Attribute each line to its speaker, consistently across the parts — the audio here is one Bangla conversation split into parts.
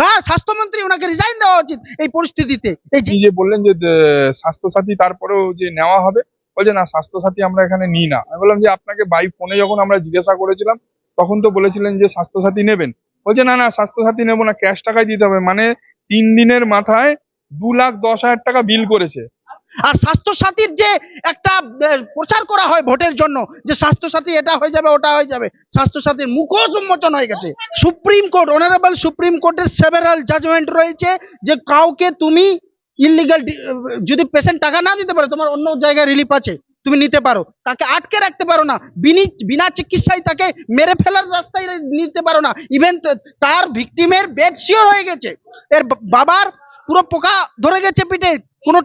Speaker 1: হ্যাঁ স্বাস্থ্যমন্ত্রী ওনাকে রিজাইন দেওয়া উচিত এই পরিস্থিতিতে। এই যে
Speaker 2: বললেন যে স্বাস্থ্যসাথী তারপরেও যে নেওয়া হবে, বলছে, না, স্বাস্থ্যসাথী আমরা এখানে নিই না। আমি বললাম যে, আপনাকে বাই ফোনে যখন আমরা জিজ্ঞাসা করেছিলাম, তখন তো বলেছিলেন যে, স্বাস্থ্যসাথী নেবেন। বলছে, না না, স্বাস্থ্যসাথী নেব না ক্যাশ টাকায় দিতে হবে। মানে তিন দিনের মাথায় দু লাখ দশ হাজার টাকা বিল করেছে।
Speaker 1: আর স্বাস্থ্য সাথীর যে একটা প্রচার করা হয় ভোটের জন্য, যে স্বাস্থ্য সাথী এটা হয়ে যাবে, ওটা হয়ে যাবে স্বাস্থ্য সাথীর মুখোশ উন্মোচন হয়ে গেছে। সুপ্রিম কোর্ট অনারেবল সুপ্রিম কোর্টের সেভারাল জাজমেন্ট রয়েছে, যে কাউকে তুমি ইলিগাল যদি পেশেন্ট টাকা না দিতে পারো, তোমার অন্য জায়গায় রিলিফ আছে, তুমি নিতে পারো। তাকে আটকে রাখতে পারো না, বিনা চিকিৎসায় তাকে মেরে ফেলার রাস্তায় নিতে পারো না। ইভেন তার ভিকটিমের বেড শিওর হয়ে গেছে। এর বাবার পুরো পোকা ধরে গেছে পিঠে। কোনো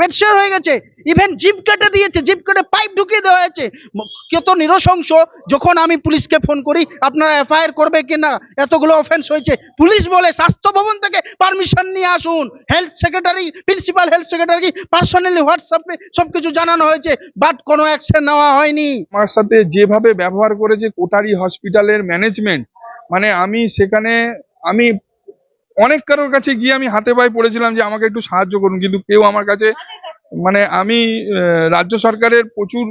Speaker 1: বেড শিওর হয়ে গেছে। ইভেন জিপ কেটে দিয়েছে জিপ কেটে পাইপ ঢুকিয়ে দেওয়া হয়েছে। কত নিরসংস যখন আমি পুলিশকে ফোন করি, আপনারা এফআইআর করবে কিনা, এতগুলো অফেন্স হয়েছে, পুলিশ বলে স্বাস্থ্য ভবন থেকে পারমিশন নিয়ে আসুন। Health secretary principal health secretary personally হোয়াটসঅ্যাপে সবকিছু জানানো হয়েছে বাট কোনো অ্যাকশন নেওয়া হয়নি।
Speaker 2: আমার সাথে যেভাবে ব্যবহার করেছে, কোটারি হসপিটালের ম্যানেজমেন্ট মানে আমি সেখানে, আমি অনেক কারোর কাছে গিয়ে আমি হাতে পায়ে পড়েছিলাম যে আমাকে একটু সাহায্য করুন, কিন্তু কেউ আমার কাছে মানে আমি রাজ্য সরকারের প্রচুর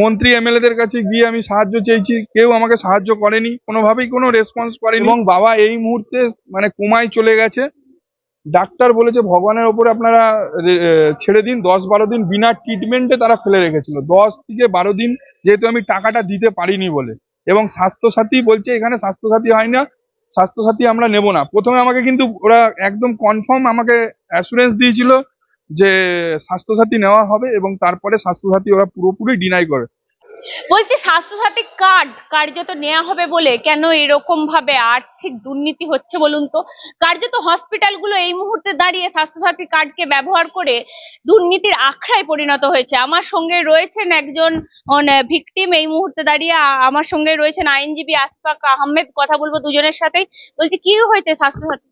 Speaker 2: মন্ত্রী এমএলএদের কাছে গিয়ে আমি সাহায্য চেয়েছি, কেউ আমাকে সাহায্য করেনি, কোনোভাবেই কোনো রেসপন্স করেনি। এবং বাবা এই মুহূর্তে মানে কোমায় চলে গেছে। ডাক্তার বলেছে ভগবানের ওপরে আপনারা ছেড়ে দিন, দশ বারো দিন বিনা ট্রিটমেন্টে তারা ফেলে রেখেছিল। দশ থেকে বারো দিন যেহেতু আমি টাকাটা দিতে পারিনি বলে। এবং স্বাস্থ্যসাথী বলছে এখানে স্বাস্থ্যসাথী হয় না স্বাস্থ্যসাথী আমরা নেব না। প্রথমে আমাকে কিন্তু ওরা একদম কনফার্ম আমাকে অ্যাসুরেন্স দিয়েছিল যে স্বাস্থ্যসাথী নেওয়া হবে এবং তারপরে স্বাস্থ্যসাথী ওরা পুরোপুরি ডিনাই করে।
Speaker 3: বলছি স্বাস্থ্যসাথী কার্ড কার্যত নেওয়া হবে বলে কেন এরকম ভাবে আর্থিক দুর্নীতি হচ্ছে বলুন তো? কার্যত হসপিটালগুলো এই মুহূর্তে দাঁড়িয়ে স্বাস্থ্যসাথী কার্ডকে ব্যবহার করে দুর্নীতির আখড়ায় পরিণত হয়েছে। আমার সঙ্গে রয়েছেন একজন ভিকটিম এই মুহূর্তে দাঁড়িয়ে আমার সঙ্গে রয়েছেন আইনজীবী আসফাক আহমেদ, কথা বলব দুজনের সাথেই। বলছি, কি হয়েছে স্বাস্থ্যসাথী?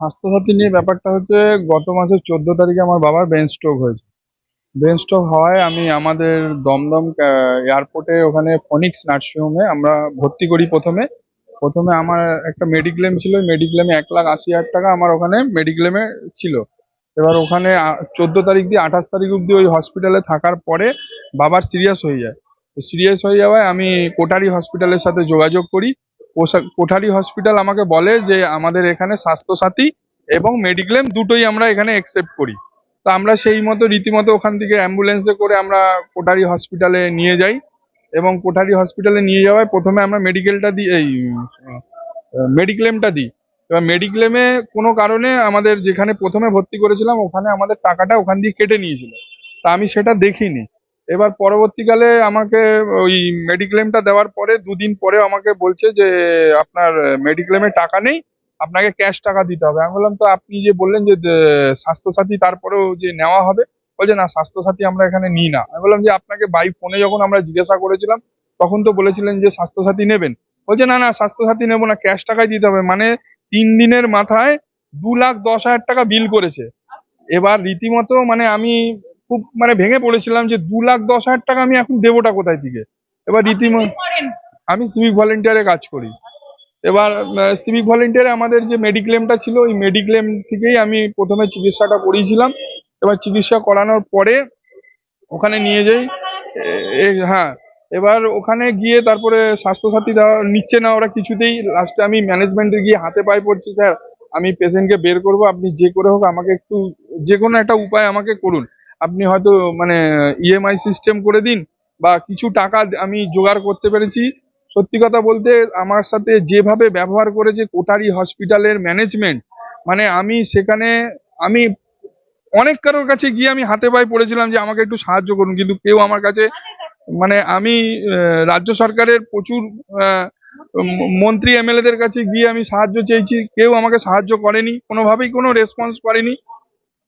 Speaker 2: স্বাস্থ্যসাথী নিয়ে ব্যাপারটা হচ্ছে গত মাসের চোদ্দ তারিখে আমার বাবার ব্রেন স্ট্রোক হয়েছে। ব্রেন স্ট্রোক হওয়ায় আমি আমাদের দমদম এয়ারপোর্টে ওখানে ফনিক্স নার্সিংহোমে আমরা ভর্তি করি প্রথমে। প্রথমে আমার একটা মেডিক্লেম ছিল মেডিক্লেমে এক লাখ আশি হাজার টাকা আমার ওখানে মেডিক্লেমে ছিল। এবার ওখানে চোদ্দ তারিখ দিয়ে আঠাশ তারিখ অব্দি ওই হসপিটালে থাকার পরে বাবার সিরিয়াস হয়ে যায়। সিরিয়াস হয়ে যাওয়ায় আমি কোটারি হসপিটালের সাথে যোগাযোগ করি। কোঠারি হসপিটাল আমাকে বলে যে, আমাদের এখানে স্বাস্থ্যসাথী এবং মেডিক্লেম দুটোই আমরা এখানে একসেপ্ট করি। তো আমরা সেই মতো রীতিমতো ওখান থেকে অ্যাম্বুলেন্সে করে আমরা কোটারি হসপিটালে নিয়ে যাই এবং কোঠারি হসপিটালে নিয়ে যাওয়ায় প্রথমে আমরা মেডিকেলটা দিই, এই মেডিক্লেমটা দিই। এবার মেডিক্লেমে কোনো কারণে আমাদের যেখানে প্রথমে ভর্তি করেছিলাম, ওখানে আমাদের টাকাটা ওখান দিয়ে কেটে নিয়েছিল। তা আমি সেটা দেখিনি। এবার পরবর্তীকালে আমাকে ওই মেডিক্লেমটা দেওয়ার পরে দুদিন পরে আমাকে বলছে যে, আপনার মেডিক্লেমে টাকা নেই আপনাকে ক্যাশ টাকা দিতে হবে। আমি বললাম তো আপনি যে বললেন যে স্বাস্থ্যসাথী তারপরেও যে নেওয়া হবে বলছে না স্বাস্থ্যসাথী আমরা এখানে নিই না। আমি বললাম যে আপনাকে বাই ফোনে যখন আমরা জিজ্ঞাসা করেছিলাম তখন তো বলেছিলেন যে স্বাস্থ্যসাথী নেবেন। বলছে না না স্বাস্থ্যসাথী নেব না ক্যাশ টাকাই দিতে হবে। মানে তিন দিনের মাথায় দু লাখ দশ হাজার টাকা বিল করেছে। এবার রীতিমতো মানে আমি খুব মানে ভেঙে পড়েছিলাম যে দু লাখ দশ হাজার টাকা আমি এখন দেবোটা কোথায় থেকে? এবার রীতিমতো আমি সিভিক ভলেন্টিয়ারে কাজ করি। এবার সিভিক ভলেন্টিয়ারে আমাদের যে মেডিক্লেমটা ছিল, ওই মেডিক্লেম থেকেই আমি প্রথমে চিকিৎসাটা করিয়েছিলাম। এবার চিকিৎসা করানোর পরে ওখানে নিয়ে যাই। হ্যাঁ এবার ওখানে গিয়ে তারপরে স্বাস্থ্যসাথী দেওয়া, নিচ্ছে না ওরা কিছুতেই। লাস্টে আমি ম্যানেজমেন্টে গিয়ে হাতে পায়ে পড়ছি, স্যার। আমি পেশেন্টকে বের করব, আপনি যে করে হোক আমাকে একটু, যে কোনো একটা উপায় আমাকে করুন। আপনি হয়তো মানে ইএমআই সিস্টেম করে দিন, বা কিছু টাকা আমি জোগাড় করতে পেরেছি। সত্যি কথা বলতে আমার সাথে যেভাবে ব্যবহার করেছে কোটারি হসপিটালের ম্যানেজমেন্ট মানে আমি সেখানে, আমি অনেক কারোর কাছে গিয়ে আমি হাতে পায়ে পড়েছিলাম যে আমাকে একটু সাহায্য করুন, কিন্তু কেউ আমার কাছে মানে আমি রাজ্য সরকারের প্রচুর মন্ত্রী এমএলএদের কাছে গিয়ে আমি সাহায্য চেয়েছি, কেউ আমাকে সাহায্য করেনি, কোনোভাবেই কোনো রেসপন্স করেনি।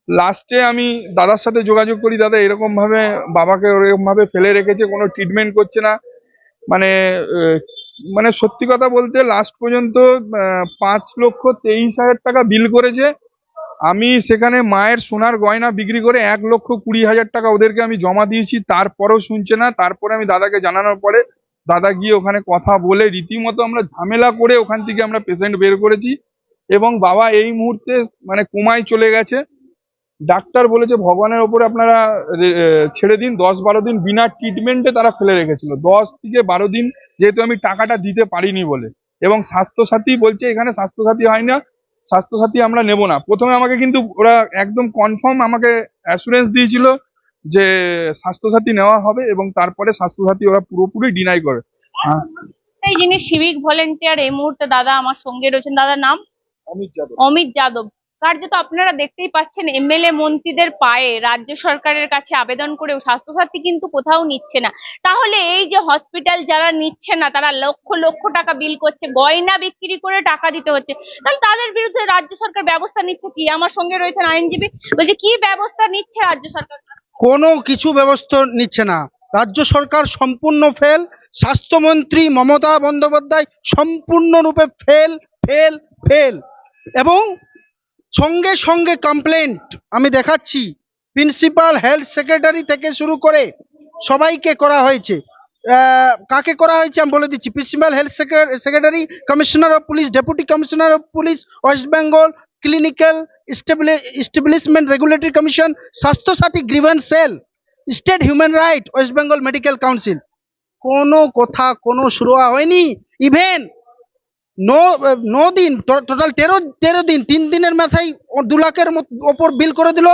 Speaker 2: লাস্টে আমি দাদার সাথে যোগাযোগ করি, দাদা এরকম ভাবে বাবাকে ওরকম ভাবে ফেলে রেখেছে, কোনো ট্রিটমেন্ট করছে না। মানে মানে সত্যি কথা বলতে লাস্ট পর্যন্ত পাঁচ লক্ষ তেইশ হাজার টাকা বিল করেছে। আমি সেখানে মায়ের সোনার গয়না বিক্রি করে এক লক্ষ কুড়ি হাজার টাকা ওদেরকে আমি জমা দিয়েছি, তারপরেও শুনছে না, তারপরে আমি দাদাকে জানানোর পরে দাদা গিয়ে ওখানে কথা বলে রীতিমতো আমরা ঝামেলা করে ওখান থেকে আমরা পেশেন্ট বের করেছি এবং বাবা এই মুহূর্তে মানে কোমায় চলে গেছে। ডাক্তার বলেছে ভগবানের ওপরে আপনারা ছেড়ে দিন দশ বারো দিন বিনা ট্রিটমেন্টে তারা ফেলে রেখেছিল। দশ থেকে বারো দিন যেহেতু আমি টাকাটা দিতে পারিনি বলে। এবং স্বাস্থ্যসাথী বলছে এখানে স্বাস্থ্যসাথী হয় না স্বাস্থ্যসাথী আমরা নেব না। প্রথমে আমাকে কিন্তু ওরা একদম কনফার্ম আমাকে অ্যাসুরেন্স দিয়েছিল যে স্বাস্থ্যসাথী নেওয়া হবে এবং তারপরে স্বাস্থ্যসাথী ওরা পুরোপুরি ডিনাই করে। হ্যাঁ।
Speaker 3: এই যিনি সিভিক ভলেন্টিয়ার এই মুহূর্তে দাদা আমার সঙ্গে রয়েছেন। দাদার নাম?
Speaker 2: অমিত যাদব।
Speaker 3: অমিত যাদব। কার্যত আপনারা দেখতেই পাচ্ছেন এমএলএ মন্ত্রীদের পায়ে রাজ্য সরকারের কাছে আবেদন করেও স্বাস্থ্যসাথী কিন্তু কোথাও নিচ্ছে না। তাহলে এই যে হসপিটাল যারা নিচ্ছে না, তারা লক্ষ লক্ষ টাকা বিল করছে, গয়না বিক্রি করে টাকা দিতে হচ্ছে। তাহলে তাদের বিরুদ্ধে রাজ্য সরকার ব্যবস্থা নিচ্ছে কি? আমার সঙ্গে রয়েছেন আইনজীবী। বলছে, কি ব্যবস্থা নিচ্ছে রাজ্য সরকার?
Speaker 1: কোনো কিছু ব্যবস্থা নিচ্ছে না। রাজ্য সরকার সম্পূর্ণ ফেল, স্বাস্থ্যমন্ত্রী মমতা বন্দ্যোপাধ্যায় সম্পূর্ণরূপে ফেল ফেল ফেল। এবং সঙ্গে সঙ্গে কমপ্লেন্ট আমি দেখাচ্ছি। প্রিন্সিপাল হেলথ সেক্রেটারি থেকে শুরু করে সবাইকে করা হয়েছে। কাকে করা হয়েছে আমি বলে দিচ্ছি। Principal health secretary commissioner of police deputy commissioner of police West Bengal clinical establishment regulatory commission Swasthya Sathi grievance cell state human right West Bengal medical council কোনো কথা, কোনো শুরু হয়নি। ইভেন ন দিন টোটাল তেরো তেরো দিন, তিন দিনের মাথায় দু লাখের ওপর বিল করে দিল।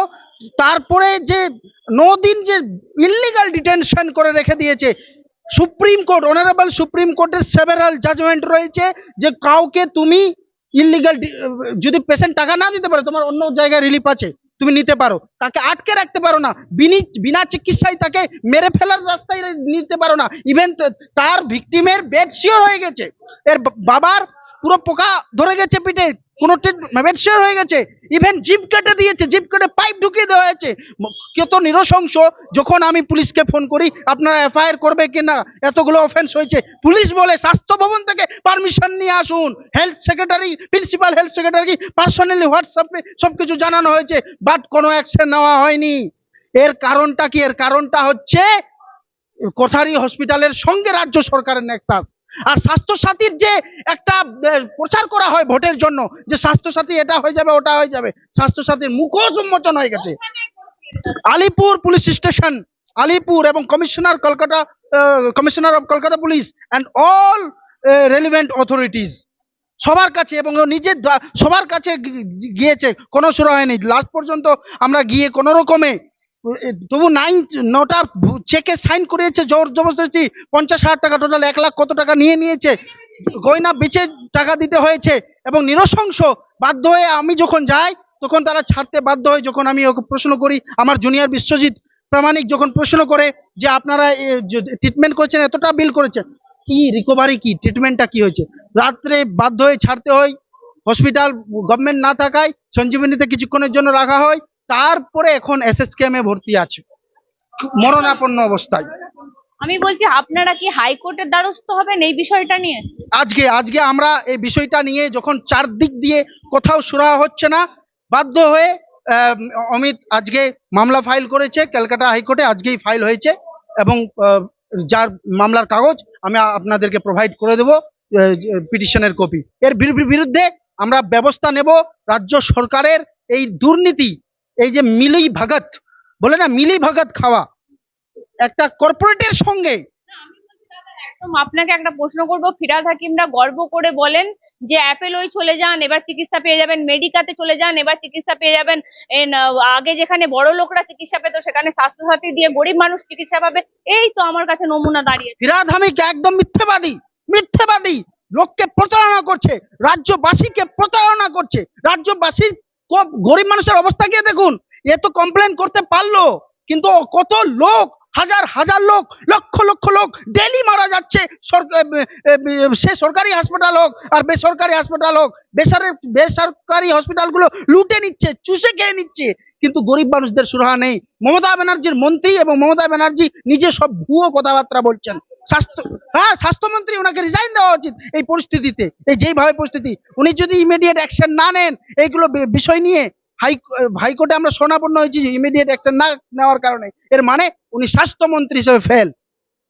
Speaker 1: তারপরে যে ন দিন যে ইলিগাল ডিটেনশন করে রেখে দিয়েছে, সুপ্রিম কোর্ট অনারেবল সুপ্রিম কোর্টের সেভারাল জাজমেন্ট রয়েছে যে কাউকে তুমি ইলিগাল যদি পেশেন্ট টাকা না দিতে পারে, তোমার অন্য জায়গায় রিলিফ আছে। তুমি নিতে পারো। তাকে আটকে রাখতে পারো না। বিনি, বিনা চিকিৎসায় তাকে মেরে ফেলার রাস্তায় নিতে পারো না। ইভেন তার ভিকটিমের বেড শিওর হয়ে গেছে। এর বাবার পুরো পোকা ধরে গেছে পিঠে। কোনো বেড হয়ে গেছে। ইভেন জিপ কেটে দিয়েছে জিপ কেটে পাইপ ঢুকিয়ে দেওয়া হয়েছে। কত নিরসংস যখন আমি পুলিশকে ফোন করি, আপনারা এফআইআর করবে কিনা, এতগুলো অফেন্স হয়েছে, পুলিশ বলে স্বাস্থ্য ভবন থেকে পারমিশন নিয়ে আসুন। Health secretary principal health secretary personally হোয়াটসঅ্যাপে সবকিছু জানানো হয়েছে বাট কোনো অ্যাকশন নেওয়া হয়নি। এর কারণটা কি? এর কারণটা হচ্ছে কোঠারি হসপিটালের সঙ্গে রাজ্য সরকারের নেক্সাস আর স্বাস্থ্যসাথীর যে একটা প্রচার করা হয় ভোটের জন্য, যে স্বাস্থ্যসাথী এটা হয়ে যাবে, ওটা হয়ে যাবে, স্বাস্থ্যসাথীর মুখোশ উন্মোচন হয়ে গেছে। আলিপুর পুলিশ স্টেশন, আলিপুর এবং commissioner Kolkata commissioner of Kolkata police and all relevant authorities সবার কাছে এবং নিজের সবার কাছে গিয়েছে, কোনো শুরু হয়নি। লাস্ট পর্যন্ত আমরা গিয়ে কোনো রকমে তবু নাইন নটা চেকে সাইন করিয়েছে, জোর জবরদস্তি পঞ্চাশ হাজার টাকা টোটাল এক লাখ কত টাকা নিয়ে নিয়েছে। গয়না বেচে টাকা দিতে হয়েছে এবং নিরসংস বাধ্য হয়ে আমি যখন যাই, তখন তারা ছাড়তে বাধ্য হয়। যখন আমি ওকে প্রশ্ন করি, আমার জুনিয়র বিশ্বজিৎ প্রামাণিক যখন প্রশ্ন করে যে আপনারা ট্রিটমেন্ট করেছেন, এতটা বিল করেছেন, কি রিকভারি কি ট্রিটমেন্টটা কি হয়েছে? রাত্রে বাধ্য হয়ে ছাড়তে হয় হসপিটাল গভর্নমেন্ট না থাকায় সঞ্জীবনীতে কিছুক্ষণের জন্য রাখা হয় তারপরে এখন এসএসকেএম ভর্তি আছে। মরণাপন্ন অবস্থায়।
Speaker 3: আমি বলছি আপনারা কি হাইকোর্টের দ্বারস্থ হবেন এই বিষয়টা নিয়ে?
Speaker 1: আজকে আজকে আমরা এই বিষয়টা নিয়ে যখন চারদিক দিয়ে কোথাও সুরা হচ্ছে না বাধ্য হয়ে অমিত আজকে মামলা ফাইল করেছে ক্যালকাটা হাইকোর্টে আজকেই ফাইল হয়েছে এবং যার মামলার কাগজ আমি আপনাদেরকে প্রোভাইড করে দেবো পিটিশনের কপি এর বিরুদ্ধে আমরা ব্যবস্থা নেব রাজ্য সরকারের এই দুর্নীতি এই যে মিলি ভাগত বলে না মিলি ভাগত খাওয়া। একটা কর্পোরেটের সঙ্গে।
Speaker 3: একদম আপনাকে একটা প্রশ্ন করব। ফিরাদ হাকিমরা গর্ব করে বলেন যে অ্যাপেলোই চলে যান এবার চিকিৎসা পেয়ে যাবেন মেডিকাতে চলে যান এবার চিকিৎসা পেয়ে যাবেন। আগে যেখানে বড় লোকরা চিকিৎসা পেত সেখানে স্বাস্থ্যসাথী দিয়ে গরিব মানুষ চিকিৎসা পাবে। এই তো আমার কাছে নমুনা দাঁড়িয়ে
Speaker 1: ফিরাদ হামিদ একদম মিথ্যেবাদী মিথ্যেবাদী। লোককে প্রতারণা করছে রাজ্যবাসীকে প্রতারণা করছে। রাজ্যবাসীর গরিব মানুষের অবস্থা গিয়ে দেখুন? এ তো কমপ্লেন করতে পারল, কিন্তু কত লোক, হাজার হাজার লোক, লক্ষ লক্ষ লোক ডেলি মারা যাচ্ছে। সে সরকারি হাসপাতাল হোক আর বেসরকারি হাসপাতাল হোক বেসর- বেসরকারি হসপিটালগুলো লুটে নিচ্ছে, চুষে খেয়ে নিচ্ছে। কিন্তু গরিব মানুষদের সুরাহা নেই। মমতা ব্যানার্জির মন্ত্রী এবং মমতা ব্যানার্জি নিজে সব ভুয়ো কথাবার্তা বলছেন। স্বাস্থ্য হ্যাঁ স্বাস্থ্যমন্ত্রী ওনাকে রিজাইন দেওয়া উচিত এই পরিস্থিতিতে। এই যেইভাবে পরিস্থিতি, উনি যদি ইমিডিয়েট অ্যাকশন না নেন, এইগুলো বিষয় নিয়ে হাই, হাইকোর্টে আমরা শোনাপন্ন হয়েছি ইমিডিয়েট অ্যাকশন না নেওয়ার কারণে। এর মানে উনি স্বাস্থ্যমন্ত্রী হিসেবে ফেল